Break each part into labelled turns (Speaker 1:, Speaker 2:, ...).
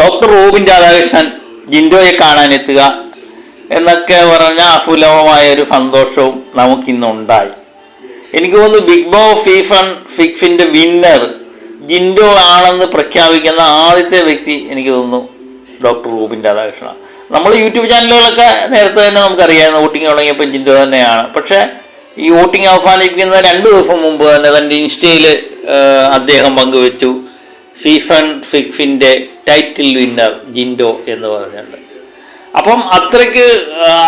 Speaker 1: Doctor Robin Radhakrishnan ജിൻഡോയെ കാണാനെത്തുക എന്നൊക്കെ പറഞ്ഞ അഫുലഭമായ ഒരു സന്തോഷവും നമുക്കിന്നുണ്ടായി. എനിക്ക് തോന്നുന്നു ബിഗ് ബോ ഫീഫൺ ഫിക്സിന്റെ വിന്നർ ജിൻഡോ ആണെന്ന് പ്രഖ്യാപിക്കുന്ന ആദ്യത്തെ വ്യക്തി എനിക്ക് തോന്നുന്നു ഡോക്ടർ റൂബിൻ രാധാകൃഷ്ണ നമ്മൾ യൂട്യൂബ് ചാനലുകളൊക്കെ നേരത്തെ തന്നെ നമുക്കറിയാം വോട്ടിംഗ് തുടങ്ങിയപ്പോൾ ജിൻഡോ തന്നെയാണ്. പക്ഷേ ഈ വോട്ടിംഗ് അവസാനിപ്പിക്കുന്ന രണ്ട് ദിവസം മുമ്പ് തന്നെ തന്റെ ഇൻസ്റ്റയിൽ അദ്ദേഹം പങ്കുവെച്ചു. ഫീഫൺ ഫിഫിന്റെ ടൈറ്റിൽ വിന്നർ ജിൻഡോ എന്ന് പറഞ്ഞുണ്ട് അപ്പം അത്രയ്ക്ക്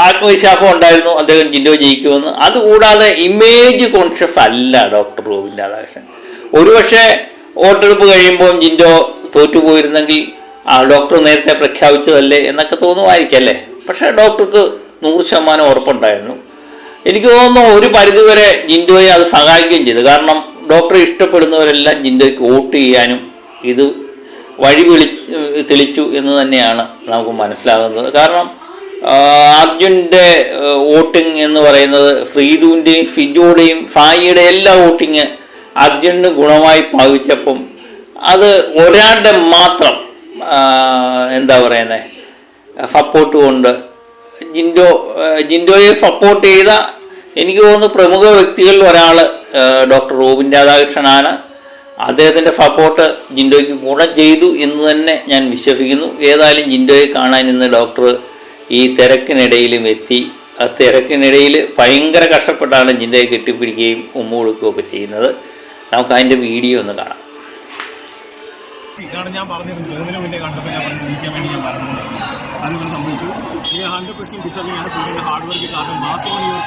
Speaker 1: ആത്മവിശ്വാസം ഉണ്ടായിരുന്നു അദ്ദേഹം ജിൻഡോ ജയിക്കുമെന്ന്. അതുകൂടാതെ ഇമേജ് കോൺഷ്യസ് അല്ല ഡോക്ടർ ഗോവിൻ രാധാകൃഷ്ണൻ ഒരുപക്ഷെ വോട്ടെടുപ്പ് കഴിയുമ്പോൾ ജിൻഡോ തോറ്റുപോയിരുന്നെങ്കിൽ ആ ഡോക്ടർ നേരത്തെ പ്രഖ്യാപിച്ചതല്ലേ എന്നൊക്കെ തോന്നുമായിരിക്കും അല്ലേ? പക്ഷേ ഡോക്ടർക്ക് നൂറ് ശതമാനം ഉറപ്പുണ്ടായിരുന്നു. എനിക്ക് തോന്നുന്നു ഒരു പരിധിവരെ ജിൻഡോയെ അത് സഹായിക്കുകയും ചെയ്തു. കാരണം ഡോക്ടറെ ഇഷ്ടപ്പെടുന്നവരെല്ലാം ജിൻഡോയ്ക്ക് വോട്ട് ചെയ്യാനും ഇത് വഴി വിളി തെളിച്ചു എന്ന് തന്നെയാണ് നമുക്ക് മനസ്സിലാകുന്നത്. കാരണം അർജുന്റെ വോട്ടിംഗ് എന്ന് പറയുന്നത് ഫ്രീദുവിന്റെയും ഫിജുടെയും ഫായിയുടെ എല്ലാ വോട്ടിങ് അർജുന് ഗുണമായി ഭാവിച്ചപ്പം അത് ഒരാളുടെ മാത്രം എന്താ പറയുന്നത് സപ്പോർട്ട് കൊണ്ട് ജിൻഡോ ജിൻഡോയെ സപ്പോർട്ട് ചെയ്ത എനിക്ക് തോന്നുന്നു പ്രമുഖ വ്യക്തികളിൽ ഒരാൾ ഡോക്ടർ റോബിൻ രാധാകൃഷ്ണനാണ്. അദ്ദേഹത്തിന്റെ സപ്പോർട്ട് ജിൻഡോയ്ക്ക് ഗുണം ചെയ്തു എന്ന് തന്നെ ഞാൻ വിശ്വസിക്കുന്നു. ഏതായാലും ജിൻഡോയെ കാണാൻ ഇന്ന് ഡോക്ടർ ഈ തിരക്കിനിടയിലും എത്തി. ആ തിരക്കിനിടയിൽ ഭയങ്കര കഷ്ടപ്പെട്ടാണ് ജിൻഡോയെ കെട്ടിപ്പിടിക്കുകയും ഉമ്മ കൊടുക്കുകയും ഒക്കെ ചെയ്യുന്നത്. നമുക്ക് അതിന്റെ വീഡിയോ ഒന്ന് കാണാം.
Speaker 2: ഇതാണ് ഞാൻ പറഞ്ഞത് ഇതിനു മുന്നേ കണ്ടപ്പോൾ ഞാൻ പറഞ്ഞു ജീവിക്കാൻ വേണ്ടി ഞാൻ പറഞ്ഞിട്ടുണ്ടായിരുന്നു അതിങ്ങനെ സംഭവിച്ചു. ഈ ഹൺഡ്രഡ് പെർസെന്റ് ഞാൻ ആണ് പുള്ളിയുടെ ഹാർഡ് വർക്ക് കാരണം മാത്രമാണ്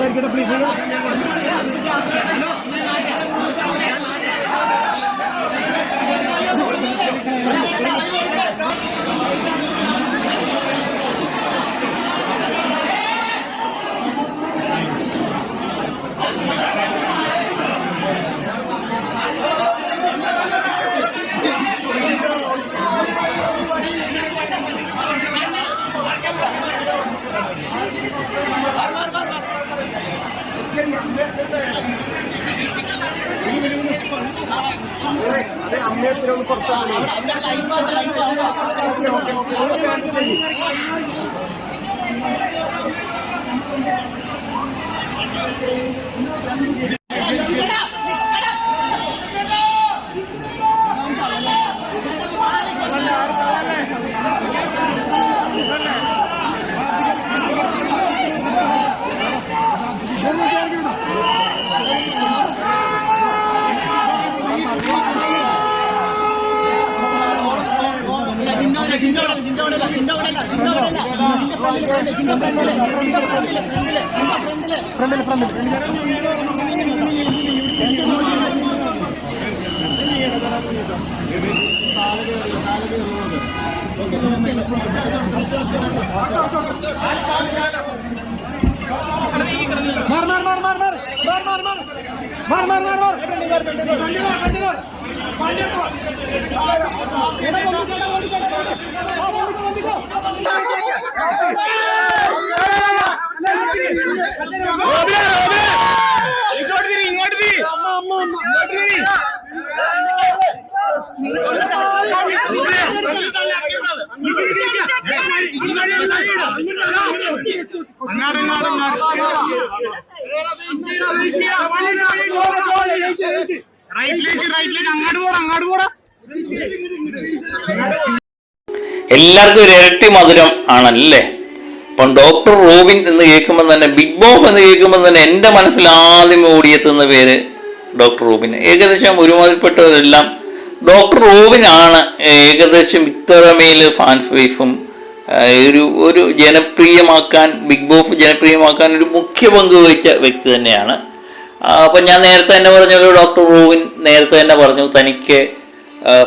Speaker 2: സംസാരിക്കട്ടെ പ്ലീസ് അമ്മയെ തിരോട് പുറത്താണ്
Speaker 3: കാണിക്കുന്നു
Speaker 2: ഫ്രണ്ടിൽ ഫ്രണ്ടിൽ മാർ മാർ മാർ മാർ മാർ മാർ മാർ മാർ ഈ ഒരു കപ്പ് കിട്ടിയിരിക്കുന്നത് തിരിച്ചറിയും ഇങ്ങോട്ട്
Speaker 1: എല്ലാവർക്കും ഒരു ഇരട്ടി മധുരം ആണല്ലേ? അപ്പം ഡോക്ടർ റോബിൻ എന്ന് കേൾക്കുമ്പോൾ തന്നെ ബിഗ് ബോസ് എന്ന് കേൾക്കുമ്പോൾ തന്നെ എന്റെ മനസ്സിൽ ആദ്യം ഓടിയെത്തുന്ന പേര് ഡോക്ടർ റോബിൻ. ഏകദേശം ഒരുമാതിരിപ്പെട്ടവരെല്ലാം ഡോക്ടർ റോബിൻ ആണ് ഏകദേശം ഇത്രമേൽ ഫാൻസ് വൈഫും ഒരു ഒരു ജനപ്രിയമാക്കാൻ ബിഗ് ബോസ് ജനപ്രിയമാക്കാൻ ഒരു മുഖ്യ പങ്ക് വഹിച്ച വ്യക്തി തന്നെയാണ് അപ്പം ഞാൻ നേരത്തെ തന്നെ പറഞ്ഞല്ലോ ഡോക്ടർ റൂവിൻ നേരത്തെ തന്നെ പറഞ്ഞു തനിക്ക്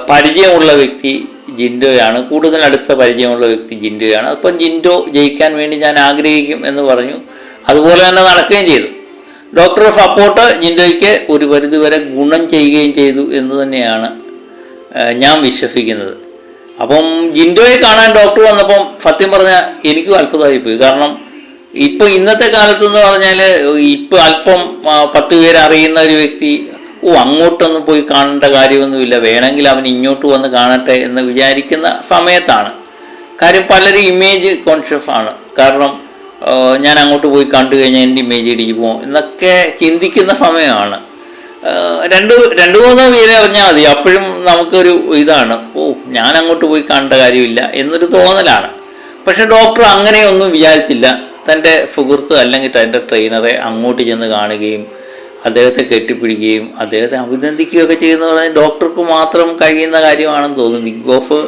Speaker 1: പരിചയമുള്ള വ്യക്തി ജിൻഡോയാണ്. കൂടുതൽ അടുത്ത പരിചയമുള്ള വ്യക്തി ജിൻഡോയാണ്. അപ്പം ജിൻഡോ ജയിക്കാൻ വേണ്ടി ഞാൻ ആഗ്രഹിക്കും എന്ന് പറഞ്ഞു. അതുപോലെ തന്നെ നടക്കുകയും ചെയ്തു. ഡോക്ടറുടെ സപ്പോർട്ട് ജിൻഡോയ്ക്ക് ഒരു പരിധിവരെ ഗുണം ചെയ്യുകയും ചെയ്തു എന്ന് തന്നെയാണ് ഞാൻ വിശ്വസിക്കുന്നത്. അപ്പം ജിൻഡോയെ കാണാൻ ഡോക്ടർ വന്നപ്പം സത്യം പറഞ്ഞാൽ എനിക്കും അത്ഭുതമായി പോയി കാരണം ഇപ്പൊ ഇന്നത്തെ കാലത്ത് എന്ന് പറഞ്ഞാൽ ഇപ്പൊ അല്പം പത്ത് പേര് അറിയുന്ന ഒരു വ്യക്തി ഓ അങ്ങോട്ടൊന്നും പോയി കാണേണ്ട കാര്യമൊന്നുമില്ല. വേണമെങ്കിൽ അവൻ ഇങ്ങോട്ട് വന്ന് കാണട്ടെ എന്ന് വിചാരിക്കുന്ന സമയത്താണ്. കാര്യം പലരും ഇമേജ് കോൺഷ്യസ് ആണ്. കാരണം ഞാൻ അങ്ങോട്ട് പോയി കണ്ടു കഴിഞ്ഞാൽ എന്റെ ഇമേജ് പോകും എന്നൊക്കെ ചിന്തിക്കുന്ന സമയമാണ്. രണ്ട് രണ്ട് മൂന്ന് പേരെ അറിഞ്ഞാൽ മതി. അപ്പോഴും നമുക്കൊരു ഇതാണ്. ഓ ഞാൻ അങ്ങോട്ട് പോയി കാണേണ്ട കാര്യമില്ല എന്നൊരു തോന്നലാണ്. പക്ഷെ ഡോക്ടർ അങ്ങനെയൊന്നും വിചാരിച്ചില്ല. തന്റെ സുഹൃത്ത് അല്ലെങ്കിൽ തന്റെ ട്രെയിനറെ അങ്ങോട്ട് ചെന്ന് കാണുകയും അദ്ദേഹത്തെ കെട്ടിപ്പിടിക്കുകയും അദ്ദേഹത്തെ അഭിനന്ദിക്കുകയൊക്കെ ചെയ്യുന്ന പറഞ്ഞാൽ ഡോക്ടർക്ക് മാത്രം കഴിയുന്ന കാര്യമാണെന്ന് തോന്നുന്നു. ബിഗ് ബോസ്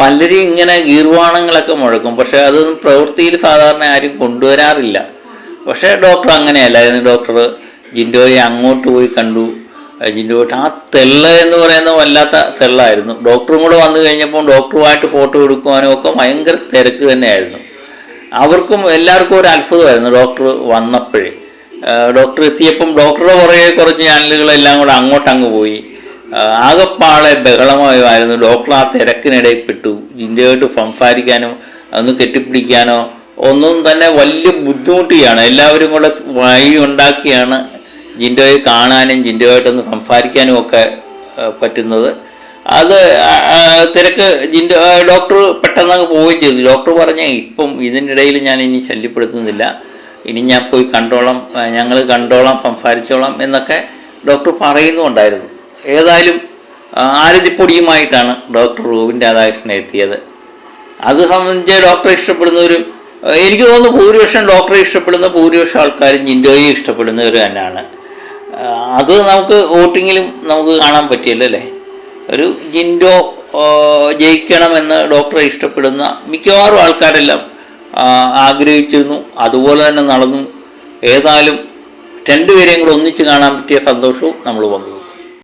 Speaker 1: പലരും ഇങ്ങനെ ഗീർവാണങ്ങളൊക്കെ മുഴക്കും. പക്ഷേ അതൊന്നും പ്രവൃത്തിയിൽ സാധാരണ ആരും കൊണ്ടുവരാറില്ല. പക്ഷേ ഡോക്ടർ അങ്ങനെയല്ലായിരുന്നു. ഡോക്ടർ ജിൻഡോയെ അങ്ങോട്ട് പോയി കണ്ടു. ജിൻഡോട്ട് ആ തെള്ള എന്ന് പറയുന്ന വല്ലാത്ത തെള്ളായിരുന്നു. ഡോക്ടറും കൂടെ വന്നു കഴിഞ്ഞപ്പോൾ ഡോക്ടറുമായിട്ട് ഫോട്ടോ എടുക്കുവാനും ഒക്കെ ഭയങ്കര തിരക്ക് തന്നെയായിരുന്നു. അവർക്കും എല്ലാവർക്കും ഒരു അത്ഭുതമായിരുന്നു ഡോക്ടർ വന്നപ്പോഴേ. ഡോക്ടർ എത്തിയപ്പം ഡോക്ടറുടെ കുറേ കുറച്ച് ചാനലുകളെല്ലാം കൂടെ അങ്ങോട്ട് അങ്ങ് പോയി. ആകപ്പാളെ ബഹളമായിരുന്നു. ഡോക്ടർ ആ തിരക്കിനിടയിൽ പെട്ടു. ജിൻഡോയായിട്ട് സംസാരിക്കാനോ ഒന്ന് കെട്ടിപ്പിടിക്കാനോ ഒന്നും തന്നെ വലിയ ബുദ്ധിമുട്ടിയാണ്. എല്ലാവരും കൂടെ വഴി ഉണ്ടാക്കിയാണ് ജിൻഡോയെ കാണാനും ജിൻഡോയായിട്ടൊന്ന് സംസാരിക്കാനും ഒക്കെ പറ്റുന്നത്. അത് തിരക്ക് ജിന്റെ ഡോക്ടർ പെട്ടെന്ന് അങ്ങ് പോവുകയും ചെയ്തു. ഡോക്ടർ പറഞ്ഞ ഇപ്പം ഇതിനിടയിൽ ഞാൻ ഇനി ശല്യപ്പെടുത്തുന്നില്ല. ഇനി ഞാൻ പോയി കണ്ടോളാം. ഞങ്ങൾ കണ്ടോളാം സംസാരിച്ചോളാം എന്നൊക്കെ ഡോക്ടർ പറയുന്നുണ്ടായിരുന്നു. ഏതായാലും ആരതിപ്പൊടിയുമായിട്ടാണ് ഡോക്ടർ റൂബിൻ രാധാകൃഷ്ണൻ എത്തിയത്. അത് സംബന്ധിച്ച് ഡോക്ടറെ ഇഷ്ടപ്പെടുന്നവരും എനിക്ക് തോന്നുന്നു ഭൂരിപക്ഷം ഡോക്ടറെ ഇഷ്ടപ്പെടുന്ന ഭൂരിപക്ഷം ആൾക്കാരും ജിൻഡോയെ ഇഷ്ടപ്പെടുന്നവർ തന്നെയാണ്. അത് നമുക്ക് വോട്ടിങ്ങിലും നമുക്ക് കാണാൻ പറ്റിയല്ലോ അല്ലേ ഒരു ജിൻഡോ ജയിക്കണമെന്ന് ഡോക്ടറെ ഇഷ്ടപ്പെടുന്ന മിക്കവാറും ആൾക്കാരെല്ലാം ആഗ്രഹിച്ചിരുന്നു. അതുപോലെ തന്നെ നടന്നു. ഏതായാലും രണ്ടുപേരെയും കൂടെ ഒന്നിച്ച് കാണാൻ പറ്റിയ സന്തോഷവും നമ്മൾ പങ്കുവെക്കും